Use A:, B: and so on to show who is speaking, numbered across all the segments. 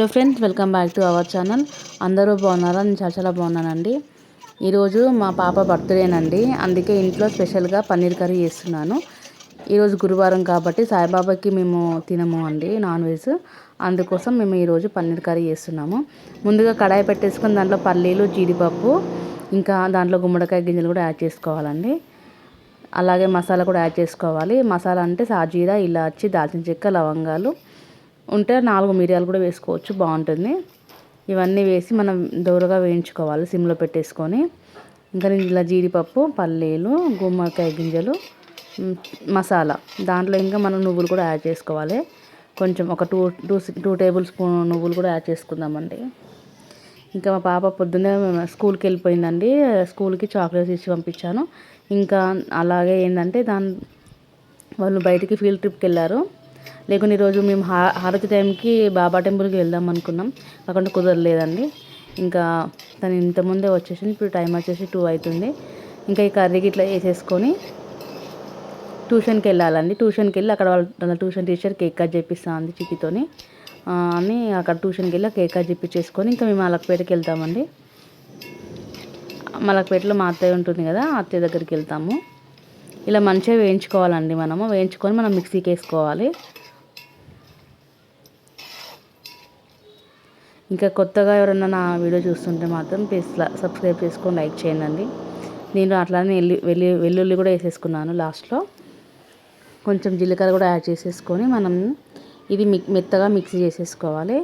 A: Hello friends welcome back to our channel. అందరూ బాగున్నారా? నేను చాలా చాలా బాగున్నానండి. ఈరోజు మా పాప బర్త్డేనండి అందుకే ఇంట్లో స్పెషల్గా పన్నీర్ కర్రీ చేస్తున్నాను. ఈరోజు గురువారం కాబట్టి సాయిబాబాకి మేము తినము అండి నాన్ వెజ్. అందుకోసం మేము ఈరోజు పన్నీర్ కర్రీ చేస్తున్నాము. ముందుగా కడాయి పెట్టేసుకుని దాంట్లో పల్లీలు జీడిపప్పు ఇంకా దాంట్లో గుమ్మడికాయ గింజలు కూడా యాడ్ చేసుకోవాలండి. అలాగే మసాలా కూడా యాడ్ చేసుకోవాలి. మసాలా అంటే సాజీరా ఇలాచి దాల్చిన చెక్క లవంగాలు ఉంటే నాలుగు మిరియాలు కూడా వేసుకోవచ్చు బాగుంటుంది. ఇవన్నీ వేసి మనం దూరగా వేయించుకోవాలి సిమ్లో పెట్టేసుకొని. ఇంకా ఇలా జీడిపప్పు పల్లీలు గుమ్మడికాయ గింజలు మసాలా. దాంట్లో ఇంకా మనం నువ్వులు కూడా యాడ్ చేసుకోవాలి. కొంచెం ఒక two two two tablespoon నువ్వులు కూడా యాడ్ చేసుకుందామండి. ఇంకా మా పాప పొద్దున్నే స్కూల్కి వెళ్ళిపోయిందండి. స్కూల్కి చాక్లెట్స్ ఇచ్చి పంపించాను. ఇంకా అలాగే ఏంటంటే దాని వాళ్ళు బయటికి ఫీల్డ్ ట్రిప్కి వెళ్ళారు. లేకుంటే ఈరోజు మేము హా హారతి టైంకి బాబా టెంపుల్కి వెళ్దాం అనుకున్నాం. కాకుండా కుదరలేదండి. ఇంకా తను ఇంతకుముందే వచ్చేసి ఇప్పుడు టైం వచ్చేసి టూ అవుతుంది ఇంకా ఈ కర్రీకి ఇట్లా వేసేసుకొని ట్యూషన్కి వెళ్ళాలండి ట్యూషన్కి వెళ్ళి అక్కడ వాళ్ళ ట్యూషన్ టీచర్ కేక్ కట్ చేపిస్తా అంది చిక్కితోని అని అక్కడ ట్యూషన్కి వెళ్ళి కేక్ కట్ చేపించేసుకొని ఇంకా మేము అలకపేటకి వెళ్తామండి. మలకపేటలో మా అత్తయ్య ఉంటుంది కదా అత్తయ్య దగ్గరికి వెళ్తాము. ఇలా మంచిగా వేయించుకోవాలండి మనము. వేయించుకొని మనం మిక్సీకి వేసుకోవాలి ఇంకా కొత్తగా ఎవరన్నా నా వీడియో చూస్తుంటే మాత్రం ప్లీజ్ సబ్స్క్రైబ్ చేసుకొని లైక్ చేయండి. నేను అట్లానే వెల్లి వెల్లి వెల్లుల్లి కూడా వేసేసుకున్నాను లాస్ట్లో. కొంచెం జీలకర్ర కూడా యాడ్ చేసేసుకొని మనం ఇది మెత్తగా మిక్సీ చేసేసుకోవాలి.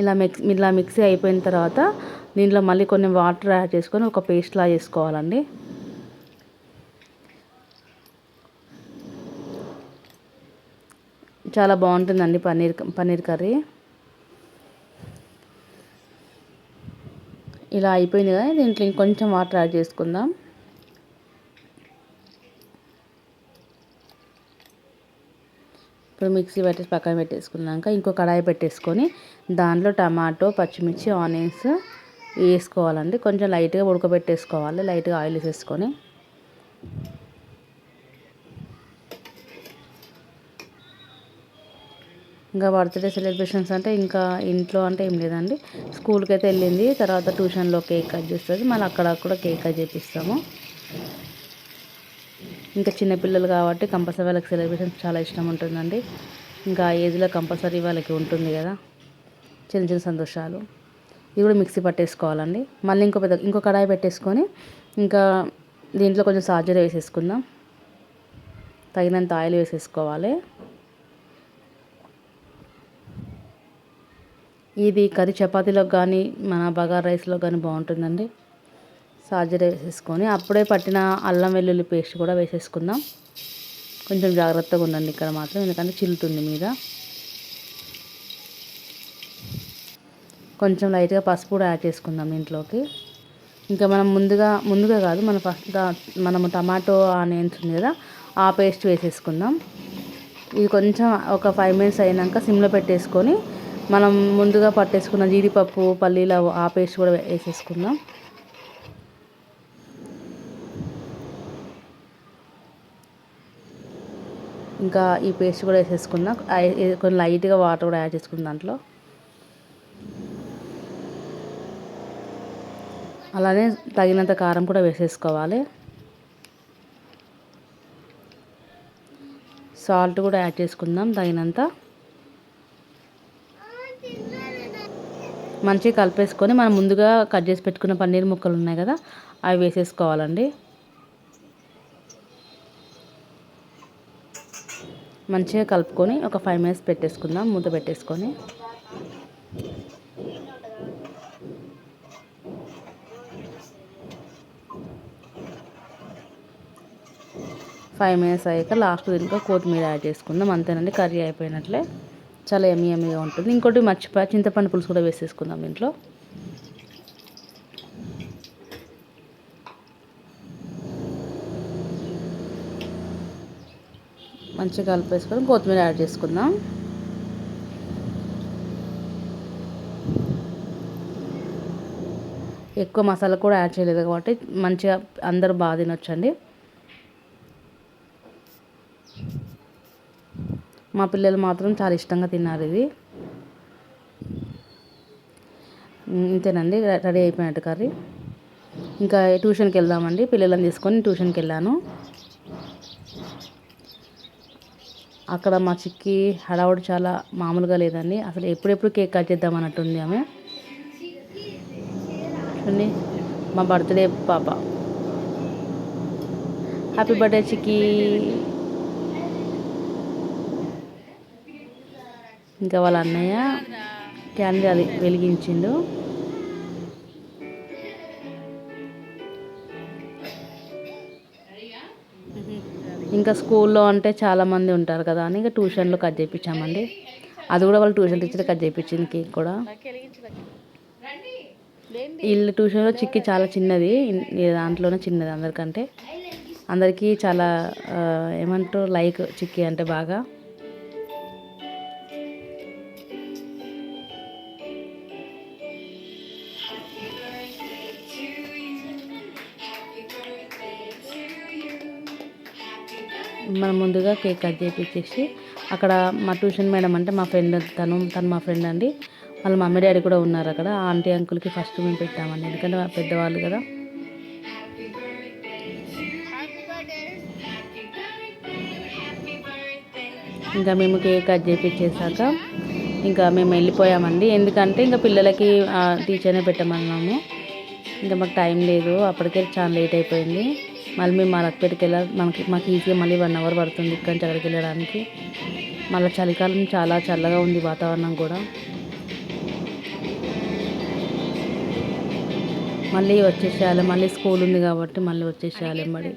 A: ఇలా మిక్స్ ఇలా మిక్సీ అయిపోయిన తర్వాత దీంట్లో మళ్ళీ కొన్ని వాటర్ యాడ్ చేసుకొని ఒక పేస్ట్లా చేసుకోవాలండి. చాలా బాగుంటుందండి పన్నీర్ పన్నీర్ కర్రీ. ఇలా అయిపోయింది కదా దీంట్లో ఇంకొంచెం వాటర్ యాడ్ చేసుకుందాం. ఇప్పుడు మిక్సీ పెట్టేసి పక్కన పెట్టేసుకున్నాక ఇంకో కడాయి పెట్టేసుకొని దాంట్లో టమాటో పచ్చిమిర్చి ఆనియన్స్ వేసుకోవాలండి. కొంచెం లైట్గా ఉడకబెట్టేసుకోవాలి. లైట్గా ఆయిల్ వేసేసుకొని. ఇంకా బర్త్డే సెలబ్రేషన్స్ అంటే ఇంకా ఇంట్లో అంటే ఏం లేదండి. స్కూల్కి అయితే వెళ్ళింది తర్వాత ట్యూషన్లో కేక్ కట్ చేస్తుంది. మళ్ళీ అక్కడ కూడా కేక్ కట్ చేపిస్తాము. ఇంకా చిన్నపిల్లలు కాబట్టి కంపల్సరీ వాళ్ళకి సెలబ్రేషన్స్ చాలా ఇష్టం ఉంటుందండి. ఇంకా ఆ ఏజ్లో కంపల్సరీ వాళ్ళకి ఉంటుంది కదా. చిన్న చిన్న సంతోషాలు. ఇది కూడా మిక్సీ పట్టేసుకోవాలండి. మళ్ళీ ఇంకో పెద్ద ఇంకో కడాయి పెట్టేసుకొని ఇంకా దీంట్లో కొంచెం సాజర వేసేసుకుందాం. తగినంత ఆయిల్ వేసేసుకోవాలి. ఇది కర్రీ చపాతీలోకి కానీ మన బగార్ రైస్లో కానీ బాగుంటుందండి. సాజర వేసేసుకొని అప్పుడే పట్టిన అల్లం వెల్లుల్లి పేస్ట్ కూడా వేసేసుకుందాం. కొంచెం జాగ్రత్తగా ఉండండి ఇక్కడ మాత్రం ఎందుకంటే చిల్లుతుంది మీద. కొంచెం లైట్గా పసుపు కూడా యాడ్ చేసుకుందాం ఇంట్లోకి. ఇంకా మనం ముందుగా ముందుగా కాదు మనం ఫస్ట్ మనము టమాటో ఆనియన్స్ ఉంది కదా ఆ పేస్ట్ వేసేసుకుందాం. ఇది కొంచెం ఒక ఫైవ్ మినిట్స్ అయినాక సిమ్లో పెట్టేసుకొని మనం ముందుగా పట్టేసుకున్న జీడిపప్పు పల్లీలు ఆ పేస్ట్ కూడా వేసేసుకుందాం. ఇంకా ఈ పేస్ట్ కూడా వేసేసుకుందాం. కొన్ని లైట్గా వాటర్ కూడా యాడ్ చేసుకుందాం దాంట్లో. అలానే తగినంత కారం కూడా వేసేసుకోవాలి. సాల్ట్ కూడా యాడ్ చేసుకుందాం తగినంత. మంచిగా కలిపేసుకొని మనం ముందుగా కట్ చేసి పెట్టుకున్న పన్నీర్ ముక్కలు ఉన్నాయి కదా అవి వేసేసుకోవాలండి. మంచిగా కలుపుకొని ఒక ఫైవ్ మినిట్స్ పెట్టేసుకుందాం మూత పెట్టేసుకొని. ఫైవ్ మినిట్స్ అయ్యాక లాస్ట్ దీనికి కొత్తిమీర యాడ్ చేసుకుందాం అంతేనండి కర్రీ అయిపోయినట్లే. చాలా ఎమ్మి ఎమ్మిగా ఉంటుంది. ఇంకోటి మర్చిపోయా చింతపండు పులుసు కూడా వేసేసుకుందాం దీంట్లో మంచిగా కలిపేసుకొని కొత్తిమీర యాడ్ చేసుకుందాం. ఎక్కువ మసాలా కూడా యాడ్ చేయలేదు కాబట్టి మంచిగా అందరూ బాగా తినొచ్చండి. మా పిల్లలు మాత్రం చాలా ఇష్టంగా తిన్నారు ఇది. ఇంతేనండి రెడీ అయిపోయినట్టు కర్రీ. ఇంకా ట్యూషన్కి వెళ్దామండి పిల్లలను తీసుకొని ట్యూషన్కి వెళ్ళాను. అక్కడ మా చిక్కి హడావుడు చాలా మామూలుగా లేదండి అసలు ఎప్పుడెప్పుడు కేక్ కట్ చేద్దాం అన్నట్టుంది ఆమె. చూడండి మా బర్త్డే పాప. హ్యాపీ బర్త్డే చిక్కి. ఇంకా వాళ్ళ అన్నయ్య క్యాండిల్ అది వెలిగించిండు. ఇంకా స్కూల్లో అంటే చాలామంది ఉంటారు కదా అని ఇంకా ట్యూషన్లో కట్ చేయించామండి అది కూడా వాళ్ళు ట్యూషన్ టీచర్ కట్ చేయించింది కేక్ కూడా. వీళ్ళ ట్యూషన్లో చిక్కి చాలా చిన్నది. దాంట్లోనే చిన్నది అందరికంటే. అందరికీ చాలా ఏమంటారు లైక్ చిక్కి అంటే బాగా. మనం ముందుగా కేక్ కట్ చేయించేసి అక్కడ మా ట్యూషన్ మేడం అంటే మా ఫ్రెండ్ తను తను మా ఫ్రెండ్ అండి. వాళ్ళ మమ్మీ డాడీ కూడా ఉన్నారు అక్కడ. ఆంటీ అంకుల్కి ఫస్ట్ మేము పెట్టామండి. ఎందుకంటే పెద్దవాళ్ళు కదా. ఇంకా మేము కేక్ కట్ చేయించేసాక ఇంకా మేము వెళ్ళిపోయామండి. ఎందుకంటే ఇంకా పిల్లలకి టీచర్నే పెట్టమన్నాము. ఇంకా మాకు టైం లేదు. అప్పటికే చాలా లేట్ అయిపోయింది. మళ్ళీ మేము మలక్పేటకి వెళ్ళాలి. మనకి మాకు ఈజీగా మళ్ళీ వన్ అవర్ పడుతుంది ఇక్కడి నుంచి అక్కడికి వెళ్ళడానికి. మళ్ళీ చలికాలం చాలా చల్లగా ఉంది వాతావరణం కూడా. మళ్ళీ వచ్చేసేయాలి. మళ్ళీ స్కూల్ ఉంది కాబట్టి మళ్ళీ వచ్చేసేయాలి మరి.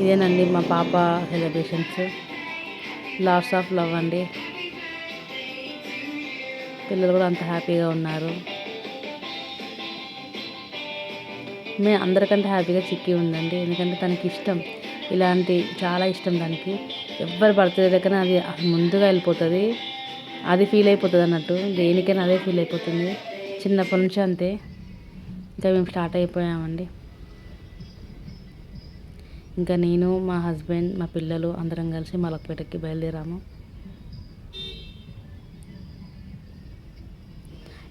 A: ఇదేనండి మా పాప సెలబ్రేషన్స్ లాస్ట్ ఆఫ్ లవ్ అండి. పిల్లలు కూడా అంత హ్యాపీగా ఉన్నారు. మేము అందరికంటే హ్యాపీగా చిక్కి ఉందండి. ఎందుకంటే తనకి ఇష్టం ఇలాంటి చాలా ఇష్టం దానికి. ఎవరు బర్త్డే దగ్గర అది ముందుగా వెళ్ళిపోతుంది. అది ఫీల్ అయిపోతుంది అన్నట్టు. దేనికైనా అదే ఫీల్ అయిపోతుంది. చిన్నప్పటి నుంచి అంతే. ఇంకా మేము స్టార్ట్ అయిపోయామండి. ఇంకా నేను మా హస్బెండ్ మా పిల్లలు అందరం కలిసి మలక్పేటకి బయలుదేరాము.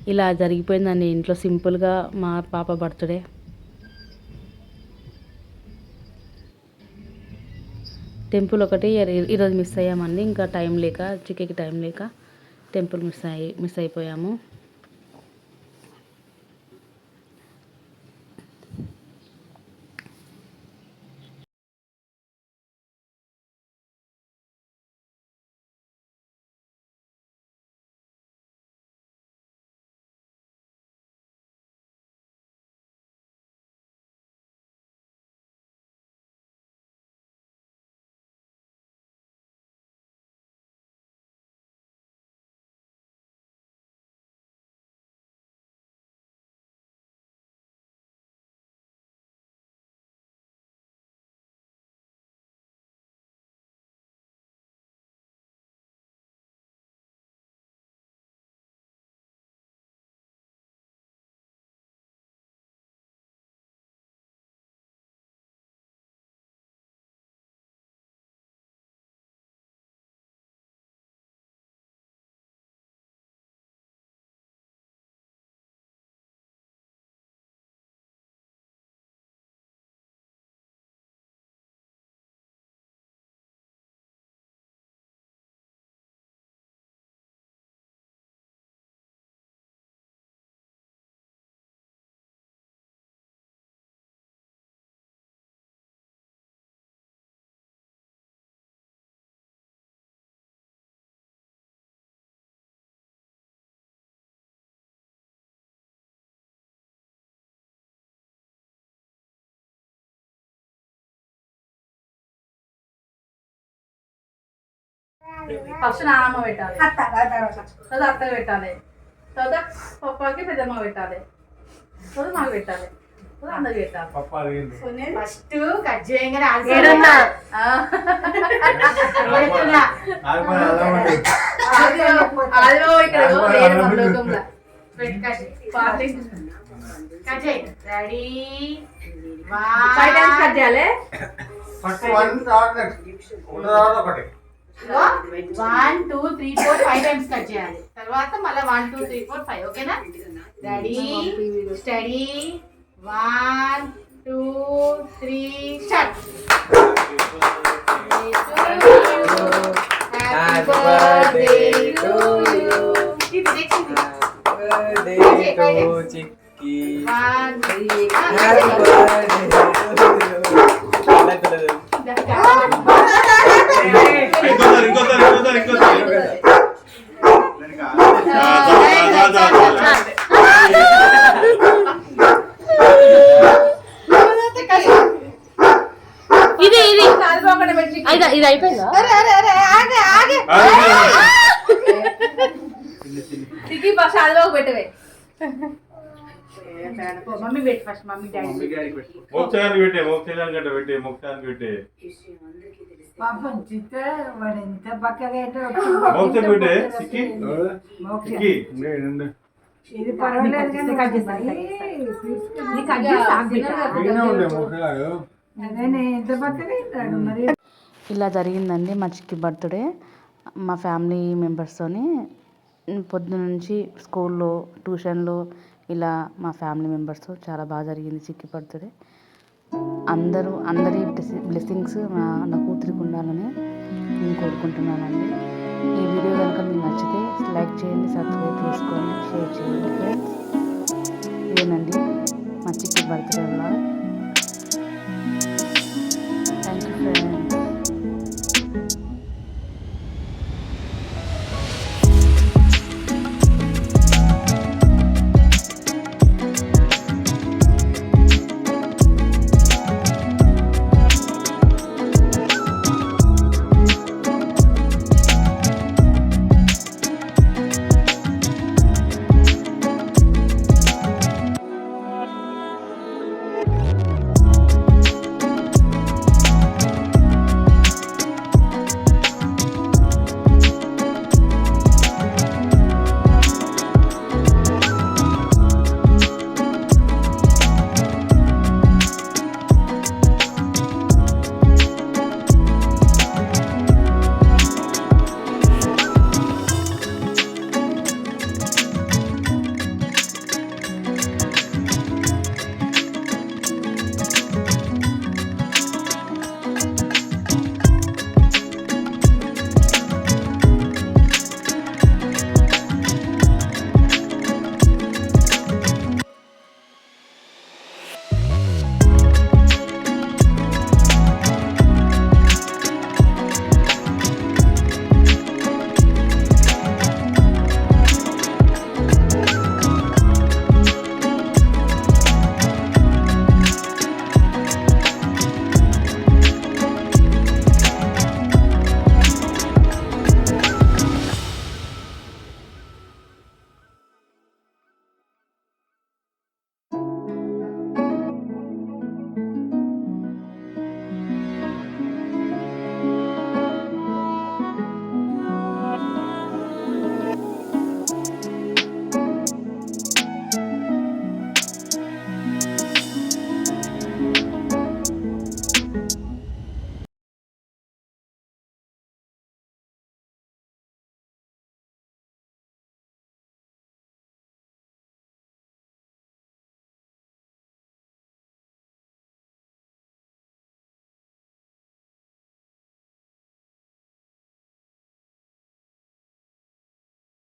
A: ఇలా జరిగిపోయిందండి. ఇంట్లో సింపుల్గా మా పాప బర్త్డే. టెంపుల్ ఒకటి ఈరోజు మిస్ అయ్యామండి. ఇంకా టైం లేక చికెకి టైం లేక టెంపుల్ మిస్ అయ్యి మిస్ అయిపోయాము. ఫస్ట్ నానమ్మ పెట్టాలి. తర్వాత. అత్త పెట్టాలి. తర్వాత పప్పాకి పెద్దమ్మ పెట్టాలి. తర్వాత మాకు పెట్టాలి. తర్వాత అందరికి పెట్టాలి.
B: ఫస్ట్ కట్ చేయగానే? అదో ఇక్కడ. కట్ చేయి. రెడీ
A: ఫైవ్ టైమ్స్ కట్ చేయాలి.
C: ఫస్ట్ వన్ తర్వాత నెక్స్ట్ ఒకటి తర్వాత ఒకటి.
B: One two three four five times cut చేయాలి. తర్వాత మళ్ళీ one two three four five ఓకేనా ready steady one two three start happy birthday to you ఇది నెక్స్ట్
C: to you.
D: ఇంకోసారి ఇంకోసారి ఇంకోసారి ఇంకోసారి
A: ఇది ఇది ఇది ఇది అయిపోయిందా
B: సిగ్గి ఫస్ట్ అదిలోకి పెట్టవే మమ్మీ పెట్టి ఫస్ట్ మమ్మీ డాడీ
D: మోక్షానికి పెట్టే మోక్షానికి గట్ట పెట్టే మోక్షానికి పెట్టే
E: పాపం చిత్ర వాడు ఎంత బక్కగా అయితే
D: మోక్షం పెట్టే సిక్కి
E: మోక్ష.
D: సిక్కి
E: ఇది పర్వాలేదు కానీ అదే ఎంత బక్కగా అవుతాడు మరి
A: ఇలా జరిగిందండి మా చిక్కి బర్త్డే మా ఫ్యామిలీ మెంబర్స్తోని పొద్దున నుంచి స్కూల్లో ట్యూషన్లో ఇలా మా ఫ్యామిలీ మెంబర్స్తో చాలా బాగా జరిగింది చిక్కి బర్త్డే అందరూ అందరి బ్లెస్సింగ్స్ నా నా కూతురికి ఉండాలని నేను కోరుకుంటున్నానండి. ఈ వీడియో కనుక మీకు నచ్చితే లైక్ చేయండి సబ్స్క్రైబ్ చేసుకోండి షేర్ చేయండి ఫ్రెండ్స్. ఇదేనండి మా చిక్కి బర్త్డే ఉన్నారు